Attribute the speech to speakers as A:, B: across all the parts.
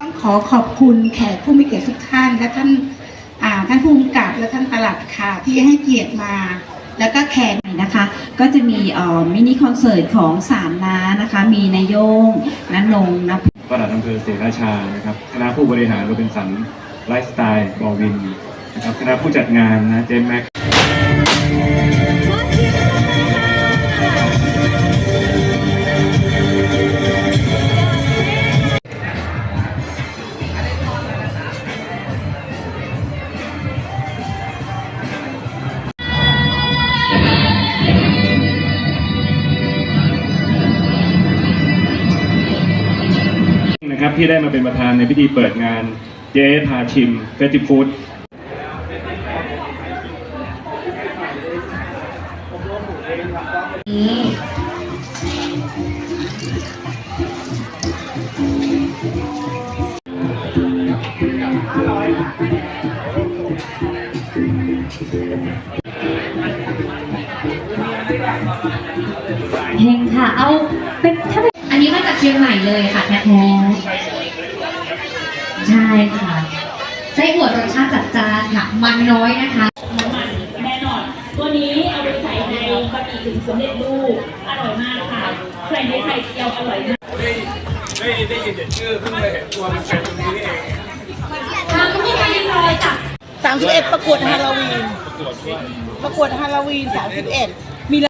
A: ต้องขอขอบคุณแขกผู้มีเกียรติทุกท่านและท่านท่านผู้กำกับและท่านตลัดค่ะที่ให้เกียรติมาแล้วก็แขก
B: นะคะ ก็จะมีมินิคอนเสิร์ตของสามน้านะคะ มีนายโยงนันนงนะ
C: ประหลัดอำเภอเสนาชานะครับ คณะผู้บริหารโรเบินสัน ไลฟ์สไตล์บอวิน นะครับคณะผู้จัดงานนะเจมแม็กนะครับที่ได้มาเป็นประธานในพิธีเปิดงานเจ๊พาชิมเฟสติฟู้ด
D: เพลงค่ะ เอาเป็นถ้าเป็นอันนี้มาจากเชียงใหม่เลยค่ะแท้ๆใช่ค่ะ ไส้อั่วรสชาติจัดจ้านค่ะ มันน้อยนะคะ
E: น้ำมันแน่นอน ตัวนี้เอาไปใส่ในบะหมี่กึ่งสำเร็จรูปอร่อยมากค่ะ ใส่ในไข่เจียวอร่อยมาก
D: ทางก็มีใครรอยจ้ะ
F: 31ประกวดฮาโลวีน ประกวดฮาโลวีน31มีร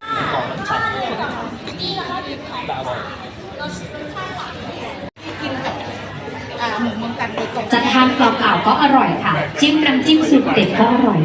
F: กินกับอ่าหมูเมืองกันโดยตรง
D: จะทานเป ล่าก็อร่อยค่ะ จิ้มน้ำจิ้มสูตรเด็ดก็อร่อย